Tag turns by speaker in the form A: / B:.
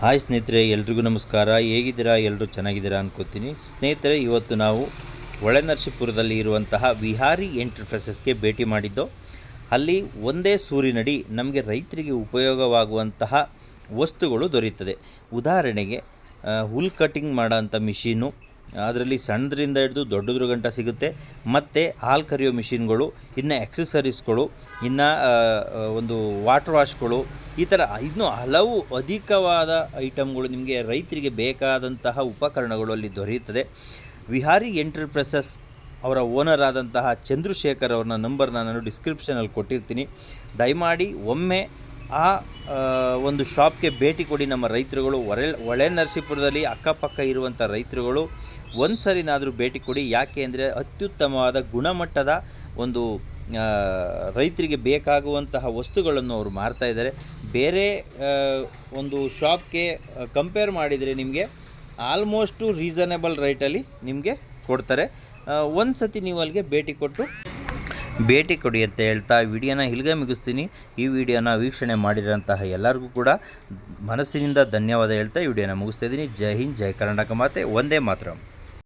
A: Hi ಸ್ನೇಹಿತರೆ, ಎಲ್ರಿಗೂ ನಮಸ್ಕಾರ. ಹೇಗಿದ್ದೀರಾ? ಎಲ್ಲರೂ ಚೆನ್ನಾಗಿದ್ದೀರಾ ಅನ್ಕೋತೀನಿ. ಸ್ನೇಹಿತರೆ, ಇವತ್ತು ನಾವು ಒಳನರಸೀಪುರದಲ್ಲಿ ಇರುವಂತಹ ವಿಹಾರಿ ಎಂಟರ್ಪ್ರೈಸಸ್ಗೆ ಭೇಟಿ ಮಾಡಿದ್ದು. ಅಲ್ಲಿ ಒಂದೇ ಸೂರಿನಡಿ ನಮಗೆ ರೈತರಿಗೆ ಉಪಯೋಗವಾಗುವಂತಹ ವಸ್ತುಗಳು ದೊರೆಯುತ್ತದೆ. ಉದಾಹರಣೆಗೆ ಹುಲ್ ಕಟಿಂಗ್ ಮಾಡೋಂಥ ಮಿಷಿನು, ಅದರಲ್ಲಿ ಸಣ್ಣದ್ರಿಂದ ಹಿಡಿದು ದೊಡ್ಡದ್ರ ಗಂಟ ಸಿಗುತ್ತೆ. ಮತ್ತು ಹಾಲು ಕರಿಯೋ ಮಿಷಿನ್ಗಳು, ಇನ್ನು ಎಕ್ಸಸರೀಸ್ಗಳು ಇನ್ನು ಒಂದು ವಾಟರ್ ವಾಶ್ಗಳು ಈ ಥರ ಇನ್ನೂ ಹಲವು ಅಧಿಕವಾದ ಐಟಮ್ಗಳು ನಿಮಗೆ ರೈತರಿಗೆ ಬೇಕಾದಂತಹ ಉಪಕರಣಗಳು ಅಲ್ಲಿ ದೊರೆಯುತ್ತದೆ. ವಿಹಾರಿ ಎಂಟರ್ಪ್ರೈಸಸ್ ಅವರ ಓನರ್ ಆದಂತಹ ಚಂದ್ರಶೇಖರ್ ಅವ್ರನ್ನ ನಂಬರ್ನ ನಾನು ಡಿಸ್ಕ್ರಿಪ್ಷನಲ್ಲಿ ಕೊಟ್ಟಿರ್ತೀನಿ. ದಯಮಾಡಿ ಒಮ್ಮೆ ಆ ಒಂದು ಶಾಪ್ಗೆ ಭೇಟಿ ಕೊಡಿ ನಮ್ಮ ರೈತರುಗಳು. ಹೊರೆ, ಹೊಳೆ ನರಸೀಪುರದಲ್ಲಿ ಅಕ್ಕಪಕ್ಕ ಇರುವಂಥ ರೈತರುಗಳು ಒಂದು ಸರಿನಾದರೂ ಭೇಟಿ ಕೊಡಿ. ಯಾಕೆ ಅಂದರೆ ಅತ್ಯುತ್ತಮವಾದ ಗುಣಮಟ್ಟದ ಒಂದು ರೈತರಿಗೆ ಬೇಕಾಗುವಂತಹ ವಸ್ತುಗಳನ್ನು ಅವರು ಮಾರ್ತಾ ಇದ್ದಾರೆ. ಬೇರೆ ಒಂದು ಶಾಪ್ಗೆ ಕಂಪೇರ್ ಮಾಡಿದರೆ ನಿಮಗೆ ಆಲ್ಮೋಸ್ಟು ರೀಸನೇಬಲ್ ರೇಟಲ್ಲಿ ನಿಮಗೆ ಕೊಡ್ತಾರೆ. ಒಂದು ಸತಿ ನೀವು ಅಲ್ಲಿಗೆ ಭೇಟಿ ಕೊಟ್ಟು ಭೇಟಿ ಕೊಡಿ ಅಂತ ಹೇಳ್ತಾ ವಿಡಿಯೋನ ಇಲ್ಲಿಗೆ ಮುಗಿಸ್ತೀನಿ. ಈ ವಿಡಿಯೋನ ವೀಕ್ಷಣೆ ಮಾಡಿರೋಂತಹ ಎಲ್ಲರಿಗೂ ಕೂಡ ಮನಸ್ಸಿನಿಂದ ಧನ್ಯವಾದ ಹೇಳ್ತಾ ಈ ವಿಡಿಯೋನ ಮುಗಿಸ್ತಾ ಇದ್ದೀನಿ. ಜೈ ಹಿಂದ್, ಜೈ ಕರ್ನಾಟಕ ಮಾತೆ, ಒಂದೇ ಮಾತ್ರ.